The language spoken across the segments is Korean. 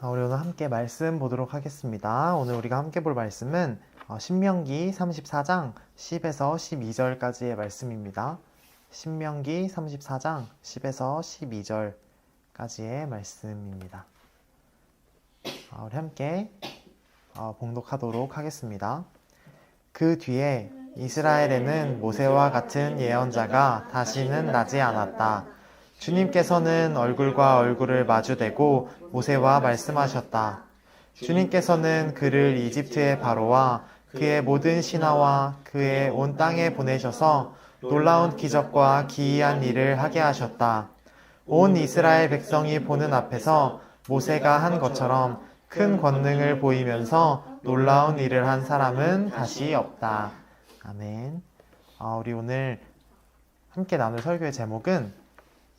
아, 우리 오늘 함께 말씀 보도록 하겠습니다. 오늘 우리가 함께 볼 말씀은 어, 신명기 34장 10에서 12절까지의 말씀입니다. 신명기 34장 10에서 12절까지의 말씀입니다. 아, 우리 함께 어, 봉독하도록 하겠습니다. 그 뒤에 이스라엘에는 모세와 같은 예언자가 다시는 나지 않았다. 주님께서는 얼굴과 얼굴을 마주대고 모세와 말씀하셨다. 주님께서는 그를 이집트의 바로와 그의 모든 신하와 그의 온 땅에 보내셔서 놀라운 기적과 기이한 일을 하게 하셨다. 온 이스라엘 백성이 보는 앞에서 모세가 한 것처럼 큰 권능을 보이면서 놀라운 일을 한 사람은 다시 없다. 아멘. 아, 우리 오늘 함께 나눌 설교의 제목은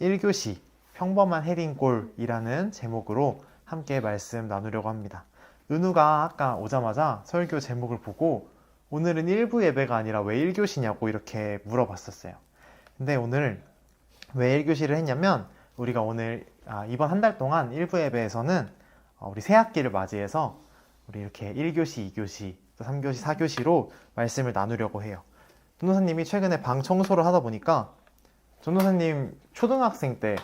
1교시 평범한 헤딩골이라는 제목으로 함께 말씀 나누려고 합니다. 은우가 아까 오자마자 설교 제목을 보고 오늘은 1부 예배가 아니라 왜 1교시냐고 이렇게 물어봤었어요. 근데 오늘 왜 1교시를 했냐면 우리가 오늘 아, 이번 한 달 동안 1부 예배에서는 어, 우리 새 학기를 맞이해서 우리 이렇게 1교시, 2교시, 또 3교시, 4교시로 말씀을 나누려고 해요. 전도사님이 최근에 방 청소를 하다 보니까 전도사님 초등학생 때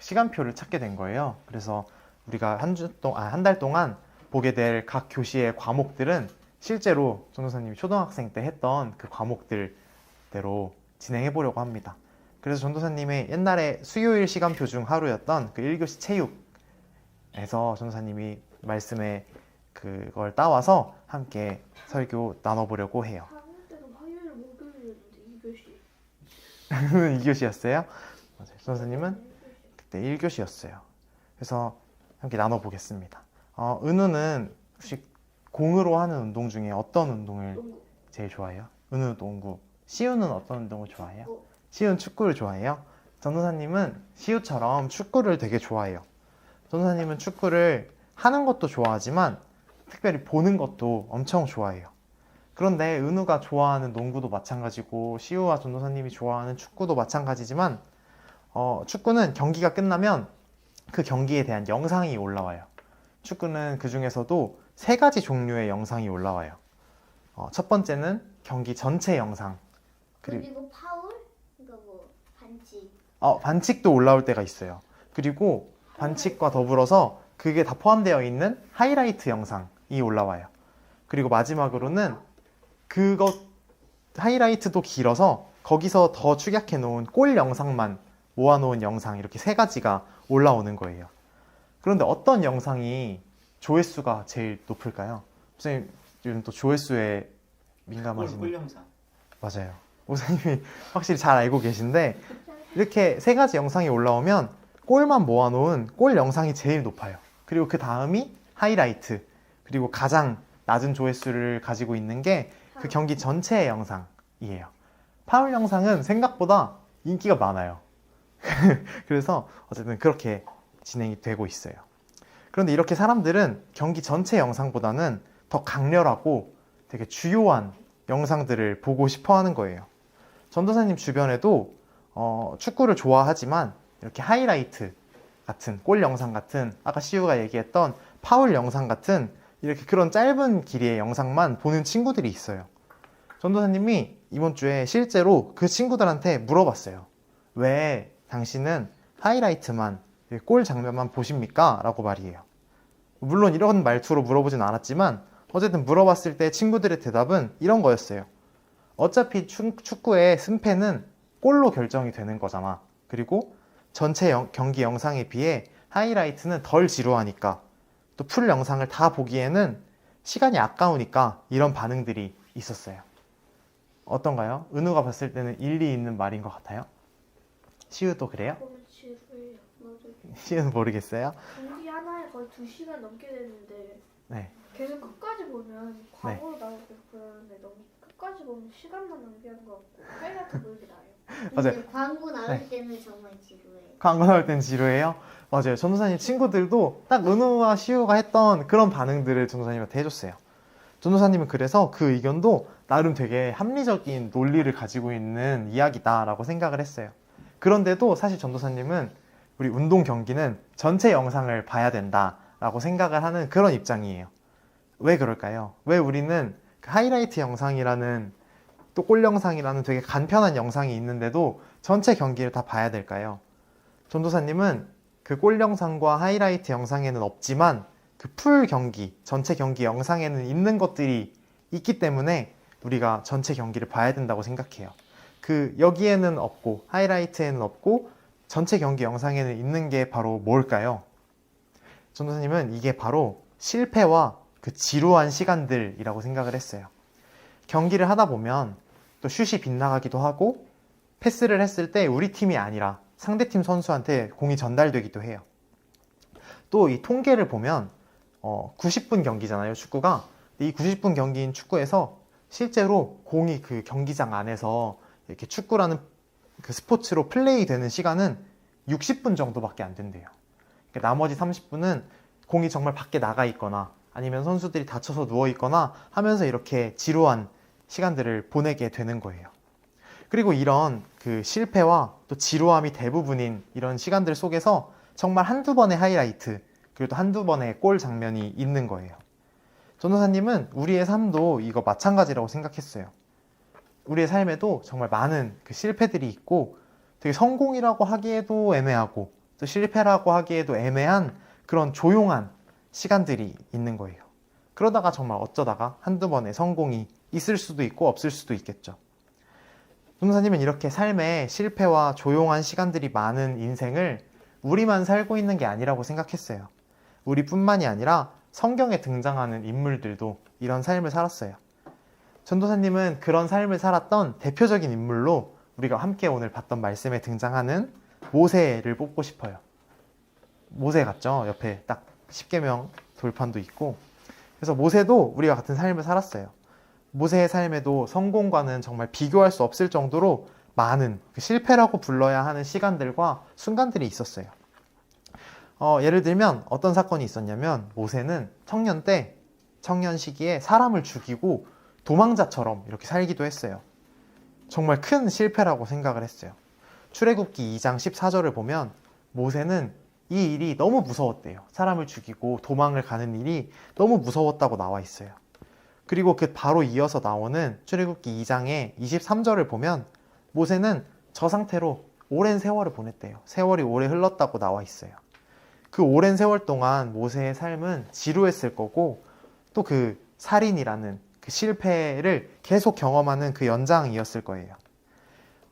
시간표를 찾게 된 거예요. 그래서 우리가 한 주 동안, 한달 동안 보게 될 각 교시의 과목들은 실제로 전도사님이 초등학생 때 했던 그 과목들대로 진행해 보려고 합니다. 그래서 전도사님의 옛날에 수요일 시간표 중 하루였던 그 1교시 체육에서 전도사님이 말씀에 그걸 따와서 함께 설교 나눠보려고 해요. 4학년 때는 화요일, 목요일이었는데 2교시. 2교시였어요? 맞아요. 전도사님은 그때 1교시였어요. 그래서 함께 나눠보겠습니다. 어, 은우는 혹시 공으로 하는 운동 중에 어떤 운동을. 제일 좋아해요? 은우 농구. 시우는 어떤 운동을 좋아해요? 시우는 축구를 좋아해요? 전도사님은 시우처럼 축구를 되게 좋아해요. 전도사님은 축구를 하는 것도 좋아하지만 특별히 보는 것도 엄청 좋아해요. 그런데 은우가 좋아하는 농구도 마찬가지고 시우와 전도사님이 좋아하는 축구도 마찬가지지만 어, 축구는 경기가 끝나면 그 경기에 대한 영상이 올라와요. 축구는 그 중에서도 세 가지 종류의 영상이 올라와요. 어, 첫 번째는 경기 전체 영상. 그리고 그리고 파울? 그러니까 뭐 반칙. 어, 반칙도 올라올 때가 있어요. 그리고 반칙과 더불어서 그게 다 포함되어 있는 하이라이트 영상이 올라와요. 그리고 마지막으로는 그것 하이라이트도 길어서 거기서 더 축약해 놓은 골 영상만 모아 놓은 영상 이렇게 세 가지가 올라오는 거예요. 그런데 어떤 영상이 조회수가 제일 높을까요? 선생님 요즘 또 조회수에 민감하신 꿀 영상. 맞아요. 오사님이 확실히 잘 알고 계신데 이렇게 세 가지 영상이 올라오면 골만 모아놓은 골 영상이 제일 높아요. 그리고 그 다음이 하이라이트 그리고 가장 낮은 조회수를 가지고 있는 게 그 경기 전체의 영상이에요. 파울 영상은 생각보다 인기가 많아요. 그래서 어쨌든 그렇게 진행이 되고 있어요. 그런데 이렇게 사람들은 경기 전체 영상보다는 더 강렬하고 되게 주요한 영상들을 보고 싶어 하는 거예요. 전도사님 주변에도 어, 축구를 좋아하지만 이렇게 하이라이트 같은 골 영상 같은 아까 시우가 얘기했던 파울 영상 같은 이렇게 그런 짧은 길이의 영상만 보는 친구들이 있어요. 전도사님이 이번 주에 실제로 그 친구들한테 물어봤어요. 왜 당신은 하이라이트만 골 장면만 보십니까? 라고 말이에요. 물론 이런 말투로 물어보진 않았지만 어쨌든 물어봤을 때 친구들의 대답은 이런 거였어요. 어차피 축- 축구의 승패는 골로 결정이 되는 거잖아. 그리고 전체 영- 경기 영상에 비해 하이라이트는 덜 지루하니까 또 풀 영상을 다 보기에는 시간이 아까우니까 이런 반응들이 있었어요. 어떤가요? 은우가 봤을 때는 일리 있는 말인 것 같아요? 시우도 그래요? 시우는 모르겠어요? 경기 하나에 거의 2시간 넘게 되는데 네. 계속 끝까지 보면 광고로 나오고 그러는데 너무 끝까지 보면 시간만 낭비하는 것 같고 하이라이트 보는 게 나아요. 맞아요. 근데 광고 나올 네. 때는 정말 지루해. 광고 나올 땐 지루해요? 맞아요. 전도사님 친구들도 딱 은우와 시우가 했던 그런 반응들을 전도사님한테 해줬어요. 전도사님은 그래서 그 의견도 나름 되게 합리적인 논리를 가지고 있는 이야기다라고 생각을 했어요. 그런데도 사실 전도사님은 우리 운동 경기는 전체 영상을 봐야 된다. 라고 생각을 하는 그런 입장이에요. 왜 그럴까요? 왜 우리는 그 하이라이트 영상이라는 또 골 영상이라는 되게 간편한 영상이 있는데도 전체 경기를 다 봐야 될까요? 전도사님은 그 골 영상과 하이라이트 영상에는 없지만 그 풀 경기, 전체 경기 영상에는 있는 것들이 있기 때문에 우리가 전체 경기를 봐야 된다고 생각해요. 그 여기에는 없고 하이라이트에는 없고 전체 경기 영상에는 있는 게 바로 뭘까요? 전도사님은 이게 바로 실패와 그 지루한 시간들이라고 생각을 했어요. 경기를 하다 보면 또 슛이 빗나가기도 하고 패스를 했을 때 우리 팀이 아니라 상대팀 선수한테 공이 전달되기도 해요. 또 이 통계를 보면 어, 90분 경기잖아요, 축구가. 이 90분 경기인 축구에서 실제로 공이 그 경기장 안에서 이렇게 축구라는 그 스포츠로 플레이 되는 시간은 60분 정도밖에 안 된대요. 그러니까 나머지 30분은 공이 정말 밖에 나가 있거나 아니면 선수들이 다쳐서 누워 있거나 하면서 이렇게 지루한 시간들을 보내게 되는 거예요. 그리고 이런 그 실패와 또 지루함이 대부분인 이런 시간들 속에서 정말 한두 번의 하이라이트 그리고 또 한두 번의 골 장면이 있는 거예요. 전도사님은 우리의 삶도 이거 마찬가지라고 생각했어요. 우리의 삶에도 정말 많은 그 실패들이 있고 되게 성공이라고 하기에도 애매하고 또 실패라고 하기에도 애매한 그런 조용한 시간들이 있는 거예요. 그러다가 정말 어쩌다가 한두 번의 성공이 있을 수도 있고 없을 수도 있겠죠. 전도사님은 이렇게 삶에 실패와 조용한 시간들이 많은 인생을 우리만 살고 있는 게 아니라고 생각했어요. 우리뿐만이 아니라 성경에 등장하는 인물들도 이런 삶을 살았어요. 전도사님은 그런 삶을 살았던 대표적인 인물로 우리가 함께 오늘 봤던 말씀에 등장하는 모세를 뽑고 싶어요. 모세 같죠? 옆에 딱 10계명 돌판도 있고. 그래서 모세도 우리가 같은 삶을 살았어요. 모세의 삶에도 성공과는 정말 비교할 수 없을 정도로 많은 그 실패라고 불러야 하는 시간들과 순간들이 있었어요. 어, 예를 들면 어떤 사건이 있었냐면 모세는 청년 때 청년 시기에 사람을 죽이고 도망자처럼 이렇게 살기도 했어요. 정말 큰 실패라고 생각을 했어요. 출애굽기 2장 14절을 보면 모세는 이 일이 너무 무서웠대요. 사람을 죽이고 도망을 가는 일이 너무 무서웠다고 나와 있어요. 그리고 그 바로 이어서 나오는 출애굽기 2장의 23절을 보면 모세는 저 상태로 오랜 세월을 보냈대요. 세월이 오래 흘렀다고 나와 있어요. 그 오랜 세월 동안 모세의 삶은 지루했을 거고 또 그 살인이라는 그 실패를 계속 경험하는 그 연장이었을 거예요.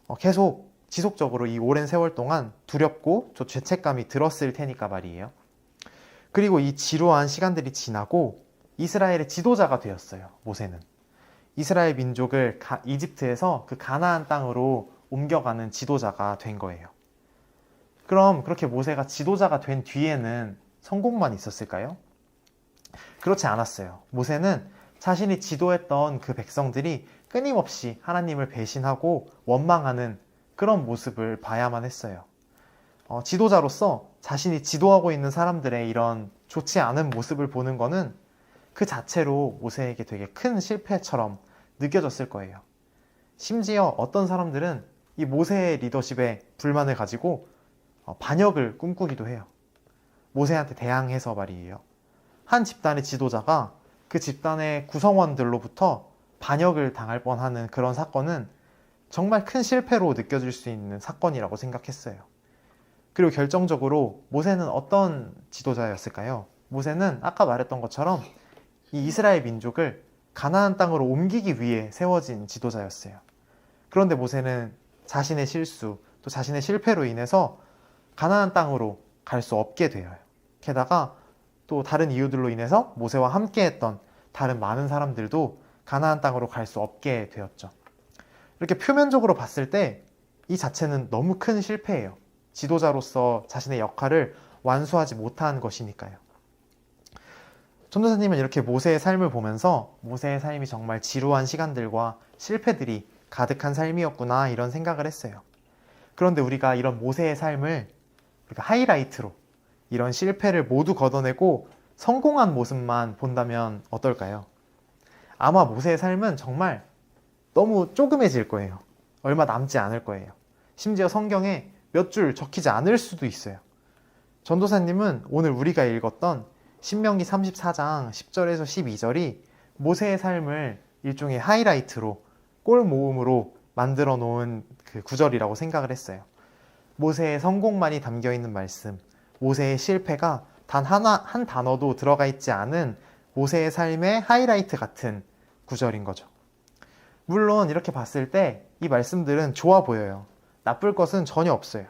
어, 계속 지속적으로 이 오랜 세월 동안 두렵고 저 죄책감이 들었을 테니까 말이에요. 그리고 이 지루한 시간들이 지나고 이스라엘의 지도자가 되었어요. 모세는 이스라엘 민족을 가- 이집트에서 그 가나안 땅으로 옮겨가는 지도자가 된 거예요. 그럼 그렇게 모세가 지도자가 된 뒤에는 성공만 있었을까요? 그렇지 않았어요. 모세는 자신이 지도했던 그 백성들이 끊임없이 하나님을 배신하고 원망하는 그런 모습을 봐야만 했어요. 어, 지도자로서 자신이 지도하고 있는 사람들의 이런 좋지 않은 모습을 보는 거는 그 자체로 모세에게 되게 큰 실패처럼 느껴졌을 거예요. 심지어 어떤 사람들은 이 모세의 리더십에 불만을 가지고 어, 반역을 꿈꾸기도 해요. 모세한테 대항해서 말이에요. 한 집단의 지도자가 그 집단의 구성원들로부터 반역을 당할 뻔하는 그런 사건은 정말 큰 실패로 느껴질 수 있는 사건이라고 생각했어요. 그리고 결정적으로 모세는 어떤 지도자였을까요? 모세는 아까 말했던 것처럼 이 이스라엘 민족을 가나안 땅으로 옮기기 위해 세워진 지도자였어요. 그런데 모세는 자신의 실수, 또 자신의 실패로 인해서 가나안 땅으로 갈 수 없게 되어요. 게다가 또 다른 이유들로 인해서 모세와 함께 했던 다른 많은 사람들도 가나안 땅으로 갈 수 없게 되었죠. 이렇게 표면적으로 봤을 때 이 자체는 너무 큰 실패예요. 지도자로서 자신의 역할을 완수하지 못한 것이니까요. 전도사님은 이렇게 모세의 삶을 보면서 모세의 삶이 정말 지루한 시간들과 실패들이 가득한 삶이었구나 이런 생각을 했어요. 그런데 우리가 이런 모세의 삶을 우리가 하이라이트로 이런 실패를 모두 걷어내고 성공한 모습만 본다면 어떨까요? 아마 모세의 삶은 정말 너무 조그매질 거예요. 얼마 남지 않을 거예요. 심지어 성경에 몇 줄 적히지 않을 수도 있어요. 전도사님은 오늘 우리가 읽었던 신명기 34장 10절에서 12절이 모세의 삶을 일종의 하이라이트로 골 모음으로 만들어 놓은 그 구절이라고 생각을 했어요. 모세의 성공만이 담겨 있는 말씀, 모세의 실패가 단 하나 한 단어도 들어가 있지 않은 모세의 삶의 하이라이트 같은 구절인 거죠. 물론 이렇게 봤을 때 이 말씀들은 좋아 보여요. 나쁠 것은 전혀 없어요.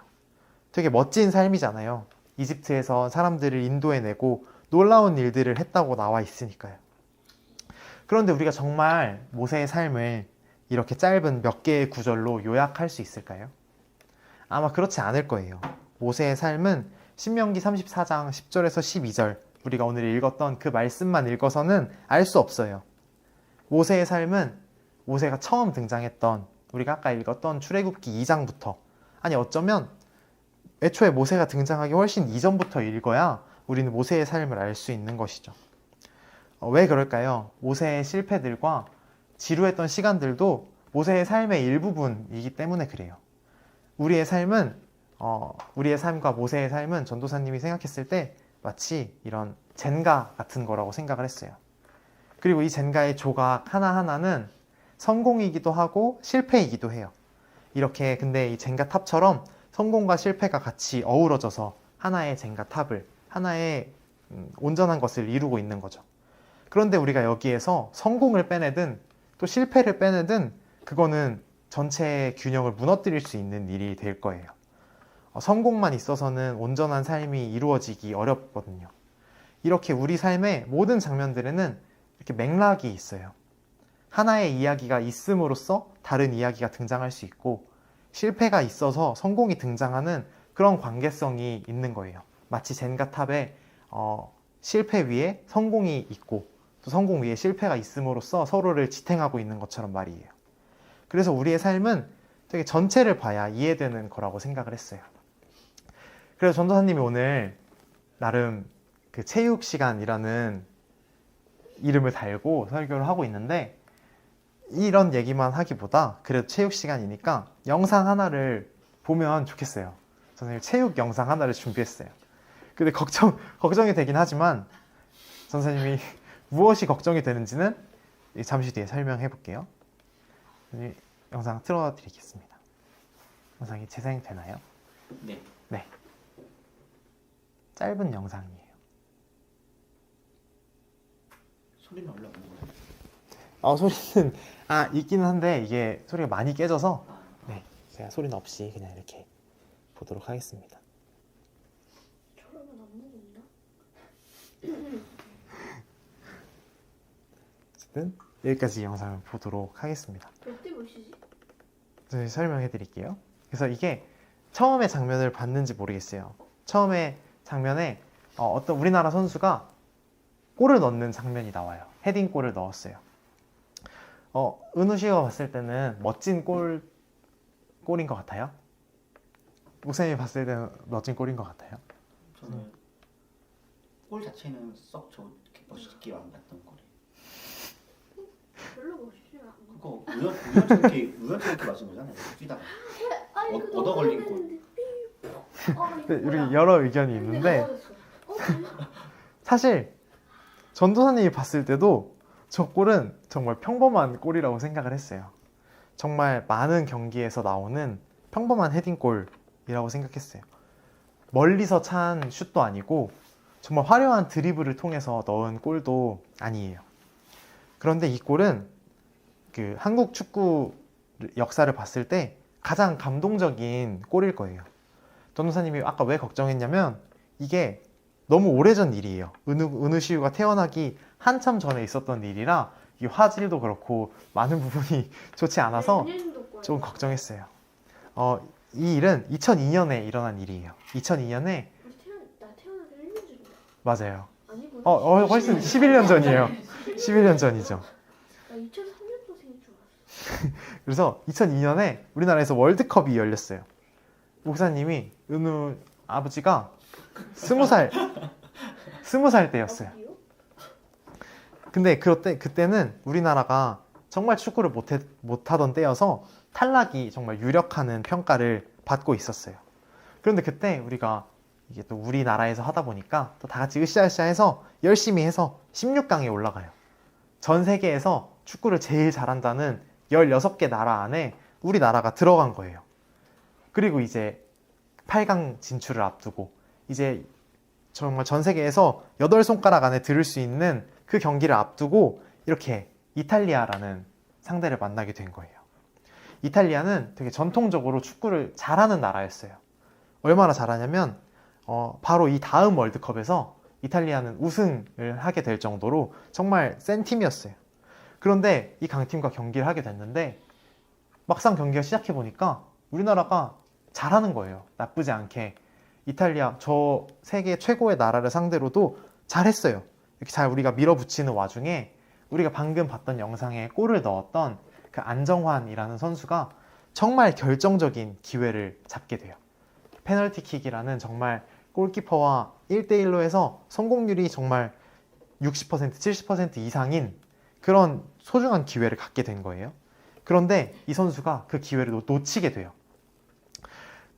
되게 멋진 삶이잖아요. 이집트에서 사람들을 인도해내고 놀라운 일들을 했다고 나와 있으니까요. 그런데 우리가 정말 모세의 삶을 이렇게 짧은 몇 개의 구절로 요약할 수 있을까요? 아마 그렇지 않을 거예요. 모세의 삶은 신명기 34장 10절에서 12절 우리가 오늘 읽었던 그 말씀만 읽어서는 알 수 없어요. 모세의 삶은 모세가 처음 등장했던 우리가 아까 읽었던 출애굽기 2장부터 아니 어쩌면 애초에 모세가 등장하기 훨씬 이전부터 읽어야 우리는 모세의 삶을 알 수 있는 것이죠. 어, 왜 그럴까요? 모세의 실패들과 지루했던 시간들도 모세의 삶의 일부분이기 때문에 그래요. 우리의 삶은 어, 우리의 삶과 모세의 삶은 전도사님이 생각했을 때 마치 이런 젠가 같은 거라고 생각을 했어요. 그리고 이 젠가의 조각 하나하나는 성공이기도 하고 실패이기도 해요. 이렇게 근데 이 젠가 탑처럼 성공과 실패가 같이 어우러져서 하나의 젠가 탑을 하나의 음, 온전한 것을 이루고 있는 거죠. 그런데 우리가 여기에서 성공을 빼내든 또 실패를 빼내든 그거는 전체의 균형을 무너뜨릴 수 있는 일이 될 거예요. 어, 성공만 있어서는 온전한 삶이 이루어지기 어렵거든요. 이렇게 우리 삶의 모든 장면들에는 이렇게 맥락이 있어요. 하나의 이야기가 있음으로써 다른 이야기가 등장할 수 있고 실패가 있어서 성공이 등장하는 그런 관계성이 있는 거예요. 마치 젠가탑에 어, 실패 위에 성공이 있고 또 성공 위에 실패가 있음으로써 서로를 지탱하고 있는 것처럼 말이에요. 그래서 우리의 삶은 되게 전체를 봐야 이해되는 거라고 생각을 했어요. 그래서 전도사님이 오늘 나름 그 체육 시간이라는 이름을 달고 설교를 하고 있는데 이런 얘기만 하기보다 그래도 체육 시간이니까 영상 하나를 보면 좋겠어요. 저는 체육 영상 하나를 준비했어요. 근데 걱정, 걱정이 되긴 하지만 선생님이 무엇이 걱정이 되는지는 잠시 뒤에 설명해 볼게요. 이 영상 틀어드리겠습니다. 영상이 재생되나요? 네. 네. 짧은 영상이에요. 소리는 올라오는 거예요? 아, 소리는, 아, 있기는 한데 이게 소리가 많이 깨져서 아, 네, 제가 소리는 없이 그냥 이렇게 보도록 하겠습니다. 저러면 안 무겁나? 어쨌든 여기까지 영상을 보도록 하겠습니다. 몇대 몇이지? 네, 설명해 드릴게요. 그래서 이게 처음에 장면을 봤는지 모르겠어요. 처음에 장면에 어, 떤 우리나라 선수가 골을 넣는 장면이 나와요. 헤딩 골을 넣었어요. 어, 은우 씨가 봤을 때는 멋진 골, 골인 것 같아요? 목사님이 봤을 때는 멋진 골인 것 같아요? 저는 골 자체는 썩 좋게 멋있게 만났던 거래. 별로 멋있지 않아. 그거 우연 우연찮게 우연찮게 맞은 거잖아요. 뛰다가 아, 어- 얻어 걸린 이거 네, 우리 뭐야? 여러 의견이 근데 있는데. 어, 그래? 사실 전도사님이 봤을 때도 저 골은 정말 평범한 골이라고 생각을 했어요. 정말 많은 경기에서 나오는 평범한 헤딩골이라고 생각했어요. 멀리서 찬 슛도 아니고 정말 화려한 드리블을 통해서 넣은 골도 아니에요. 그런데 이 골은 그 한국 축구 역사를 봤을 때 가장 감동적인 골일 거예요. 전도사님이 아까 왜 걱정했냐면 이게 너무 오래전 일이에요. 은우, 은우시우가 태어나기 한참 전에 있었던 일이라 이 화질도 그렇고 많은 부분이 좋지 않아서 거야? 좀 걱정했어요. 어, 이 일은 2002년에 일어난 일이에요. 2002년에 우리 태어나 나 태어나기 1년 전이야. 맞아요. 어, 어, 훨씬 11년 전이에요. 11년 전이죠. 나 2003년도 생일 줄 알았어. 그래서 2002년에 우리나라에서 월드컵이 열렸어요. 목사님이 은우 아버지가 스무 살 스무 살 때였어요. 근데 그때 그때는 우리나라가 정말 축구를 못해, 못하던 때여서 탈락이 정말 유력하는 평가를 받고 있었어요. 그런데 그때 우리가 이게 또 우리나라에서 하다 보니까 또 다 같이 으쌰으쌰해서 열심히 해서 16강에 올라가요. 전 세계에서 축구를 제일 잘한다는 16개 나라 안에 우리나라가 들어간 거예요. 그리고 이제 8강 진출을 앞두고 이제 정말 전 세계에서 8손가락 안에 들을 수 있는 그 경기를 앞두고 이렇게 이탈리아라는 상대를 만나게 된 거예요. 이탈리아는 되게 전통적으로 축구를 잘하는 나라였어요. 얼마나 잘하냐면 어, 바로 이 다음 월드컵에서 이탈리아는 우승을 하게 될 정도로 정말 센 팀이었어요. 그런데 이 강팀과 경기를 하게 됐는데 막상 경기가 시작해 보니까 우리나라가 잘하는 거예요. 나쁘지 않게 이탈리아 저 세계 최고의 나라를 상대로도 잘했어요. 이렇게 잘 우리가 밀어붙이는 와중에 우리가 방금 봤던 영상에 골을 넣었던 그 안정환이라는 선수가 정말 결정적인 기회를 잡게 돼요. 페널티킥이라는 정말 골키퍼와 1대1로 해서 성공률이 정말 60% 70% 이상인 그런 소중한 기회를 갖게 된 거예요. 그런데 이 선수가 그 기회를 놓- 놓치게 돼요.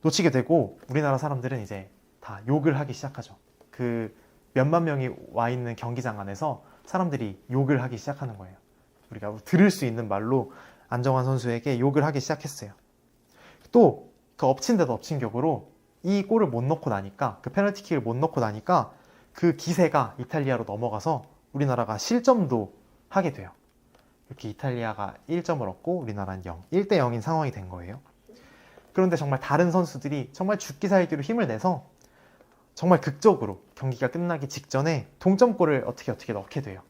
놓치게 되고 우리나라 사람들은 이제 다 욕을 하기 시작하죠. 그 몇만 명이 와 있는 경기장 안에서 사람들이 욕을 하기 시작하는 거예요. 우리가 들을 수 있는 말로 안정환 선수에게 욕을 하기 시작했어요. 또 그 엎친 데도 엎친 격으로 이 골을 못 넣고 나니까 그 페널티킥을 못 넣고 나니까 그 기세가 이탈리아로 넘어가서 우리나라가 실점도 하게 돼요. 이렇게 이탈리아가 1점을 얻고 우리나라는 0, 1대 0인 상황이 된 거예요. 그런데 정말 다른 선수들이 정말 죽기 살기로 힘을 내서 정말 극적으로 경기가 끝나기 직전에 동점골을 어떻게 어떻게 넣게 돼요.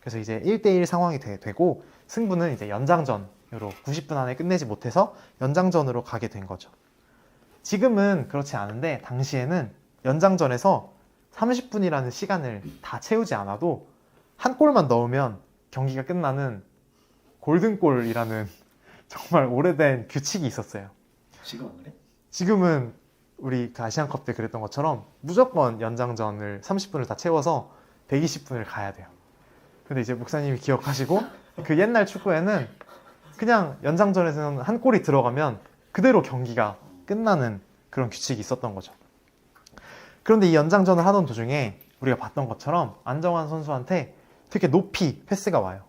그래서 이제 1대1 상황이 되, 고 승부는 이제 연장전으로 90분 안에 끝내지 못해서 연장전으로 가게 된 거죠. 지금은 그렇지 않은데 당시에는 연장전에서 30분이라는 시간을 다 채우지 않아도 한 골만 넣으면 경기가 끝나는 골든골이라는 정말 오래된 규칙이 있었어요. 지금 안 그래? 지금은 우리 그 아시안컵 때 그랬던 것처럼 무조건 연장전을 30분을 다 채워서 120분을 가야 돼요. 근데 이제 목사님이 기억하시고 그 옛날 축구에는 그냥 연장전에서는 한 골이 들어가면 그대로 경기가 끝나는 그런 규칙이 있었던 거죠. 그런데 이 연장전을 하던 도중에 우리가 봤던 것처럼 안정환 선수한테 되게 높이 패스가 와요.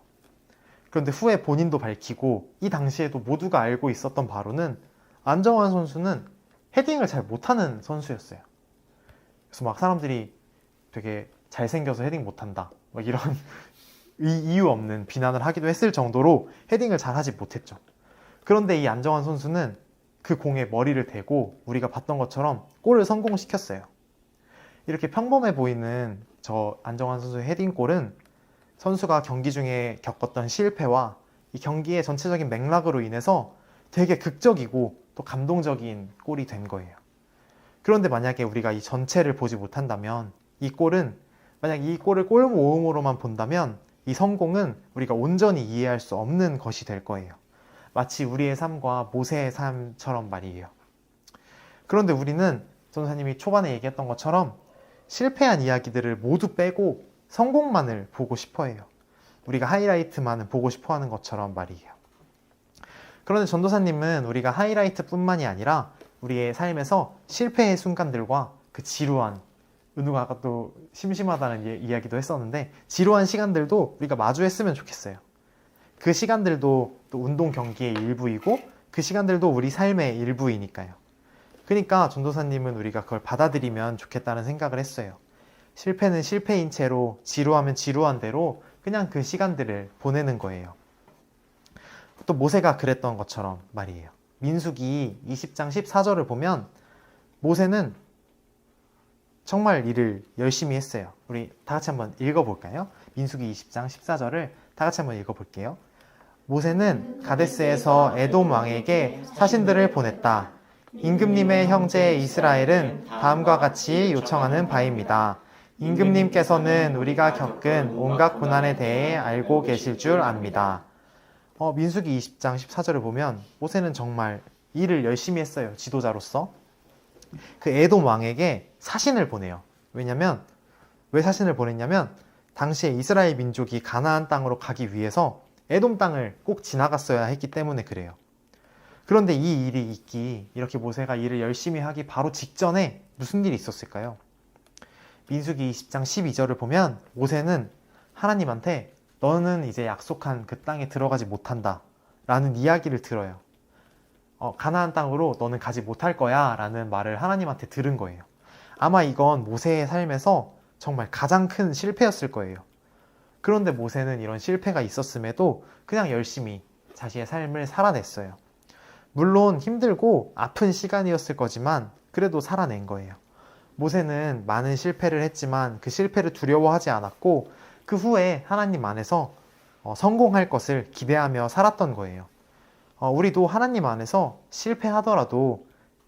그런데 후에 본인도 밝히고 이 당시에도 모두가 알고 있었던 바로는 안정환 선수는 헤딩을 잘 못하는 선수였어요. 그래서 막 사람들이 되게 잘생겨서 헤딩 못한다. 막 이런 이- 이유 없는 비난을 하기도 했을 정도로 헤딩을 잘 하지 못했죠. 그런데 이 안정환 선수는 그 공에 머리를 대고 우리가 봤던 것처럼 골을 성공시켰어요. 이렇게 평범해 보이는 저 안정환 선수의 헤딩골은 선수가 경기 중에 겪었던 실패와 이 경기의 전체적인 맥락으로 인해서 되게 극적이고 또 감동적인 골이 된 거예요. 그런데 만약에 우리가 이 전체를 보지 못한다면 이 골은 만약 이 골을 골 모음으로만 본다면 이 성공은 우리가 온전히 이해할 수 없는 것이 될 거예요. 마치 우리의 삶과 모세의 삶처럼 말이에요. 그런데 우리는 전사님이 초반에 얘기했던 것처럼 실패한 이야기들을 모두 빼고 성공만을 보고 싶어 해요. 우리가 하이라이트만을 보고 싶어 하는 것처럼 말이에요. 그런데 전도사님은 우리가 하이라이트뿐만이 아니라 우리의 삶에서 실패의 순간들과 그 지루한 은우가 아까 또 심심하다는 예- 이야기도 했었는데 지루한 시간들도 우리가 마주했으면 좋겠어요. 그 시간들도 또 운동 경기의 일부이고 그 시간들도 우리 삶의 일부이니까요. 그러니까 전도사님은 우리가 그걸 받아들이면 좋겠다는 생각을 했어요. 실패는 실패인 채로 지루하면 지루한 대로 그냥 그 시간들을 보내는 거예요. 또 모세가 그랬던 것처럼 말이에요. 민수기 20장 14절을 보면 모세는 정말 일을 열심히 했어요. 우리 다 같이 한번 읽어볼까요? 민수기 20장 14절을 다 같이 한번 읽어볼게요. 모세는 가데스에서 에돔 왕에게 사신들을 보냈다. 임금님의 형제 이스라엘은 다음과 같이 요청하는 바입니다. 임금님께서는 우리가 겪은 온갖 고난에 대해 알고 계실 줄 압니다. 어, 민수기 20장 14절을 보면 모세는 정말 일을 열심히 했어요. 지도자로서. 그 에돔 왕에게 사신을 보내요. 왜냐면 왜 사신을 보냈냐면 당시에 이스라엘 민족이 가나안 땅으로 가기 위해서 에돔 땅을 꼭 지나갔어야 했기 때문에 그래요. 그런데 이 일이 있기 이렇게 모세가 일을 열심히 하기 바로 직전에 무슨 일이 있었을까요? 민수기 20장 12절을 보면 모세는 하나님한테 너는 이제 약속한 그 땅에 들어가지 못한다 라는 이야기를 들어요. 어, 가나안 땅으로 너는 가지 못할 거야 라는 말을 하나님한테 들은 거예요. 아마 이건 모세의 삶에서 정말 가장 큰 실패였을 거예요. 그런데 모세는 이런 실패가 있었음에도 그냥 열심히 자신의 삶을 살아냈어요. 물론 힘들고 아픈 시간이었을 거지만 그래도 살아낸 거예요. 모세는 많은 실패를 했지만 그 실패를 두려워하지 않았고 그 후에 하나님 안에서 어, 성공할 것을 기대하며 살았던 거예요. 어, 우리도 하나님 안에서 실패하더라도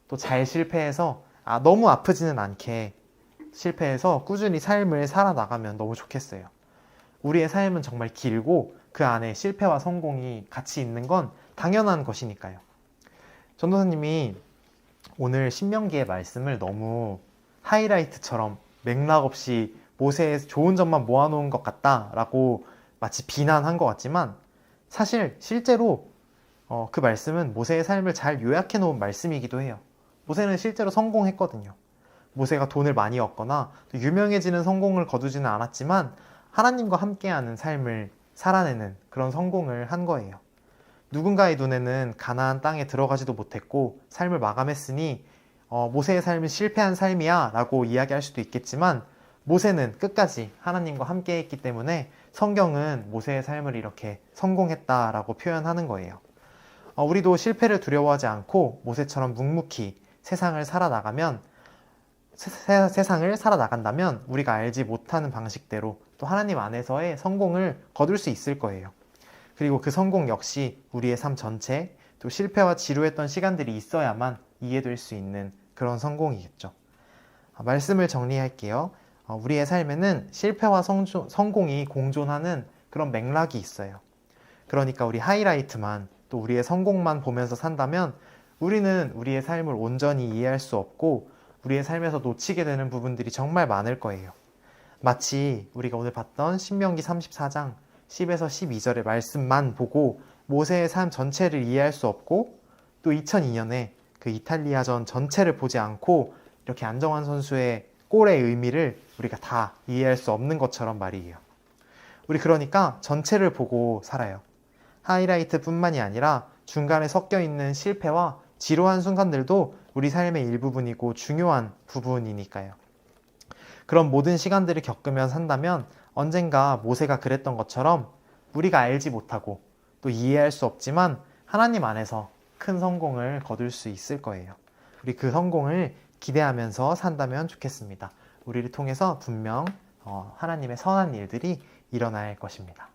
또 잘 실패해서 아, 너무 아프지는 않게 실패해서 꾸준히 삶을 살아나가면 너무 좋겠어요. 우리의 삶은 정말 길고 그 안에 실패와 성공이 같이 있는 건 당연한 것이니까요. 전도사님이 오늘 신명기의 말씀을 너무 하이라이트처럼 맥락 없이 모세의 좋은 점만 모아놓은 것 같다라고 마치 비난한 것 같지만 사실 실제로 어, 그 말씀은 모세의 삶을 잘 요약해 놓은 말씀이기도 해요. 모세는 실제로 성공했거든요. 모세가 돈을 많이 얻거나 또 유명해지는 성공을 거두지는 않았지만 하나님과 함께하는 삶을 살아내는 그런 성공을 한 거예요. 누군가의 눈에는 가나안 땅에 들어가지도 못했고 삶을 마감했으니 어, 모세의 삶은 실패한 삶이야 라고 이야기할 수도 있겠지만 모세는 끝까지 하나님과 함께 했기 때문에 성경은 모세의 삶을 이렇게 성공했다라고 표현하는 거예요. 어, 우리도 실패를 두려워하지 않고 모세처럼 묵묵히 세상을 살아나가면 세, 세- 세상을 살아나간다면 우리가 알지 못하는 방식대로 또 하나님 안에서의 성공을 거둘 수 있을 거예요. 그리고 그 성공 역시 우리의 삶 전체 또 실패와 지루했던 시간들이 있어야만 이해될 수 있는 그런 성공이겠죠. 아, 말씀을 정리할게요. 어, 우리의 삶에는 실패와 성조- 성공이 공존하는 그런 맥락이 있어요. 그러니까 우리 하이라이트만 또 우리의 성공만 보면서 산다면 우리는 우리의 삶을 온전히 이해할 수 없고 우리의 삶에서 놓치게 되는 부분들이 정말 많을 거예요. 마치 우리가 오늘 봤던 신명기 34장 10에서 12절의 말씀만 보고 모세의 삶 전체를 이해할 수 없고 또 2002년에 그 이탈리아전 전체를 보지 않고 이렇게 안정환 선수의 골의 의미를 우리가 다 이해할 수 없는 것처럼 말이에요. 우리 그러니까 전체를 보고 살아요. 하이라이트 뿐만이 아니라 중간에 섞여 있는 실패와 지루한 순간들도 우리 삶의 일부분이고 중요한 부분이니까요. 그런 모든 시간들을 겪으며 산다면 언젠가 모세가 그랬던 것처럼 우리가 알지 못하고 또 이해할 수 없지만 하나님 안에서 큰 성공을 거둘 수 있을 거예요. 우리 그 성공을 기대하면서 산다면 좋겠습니다. 우리를 통해서 분명 어, 하나님의 선한 일들이 일어날 것입니다.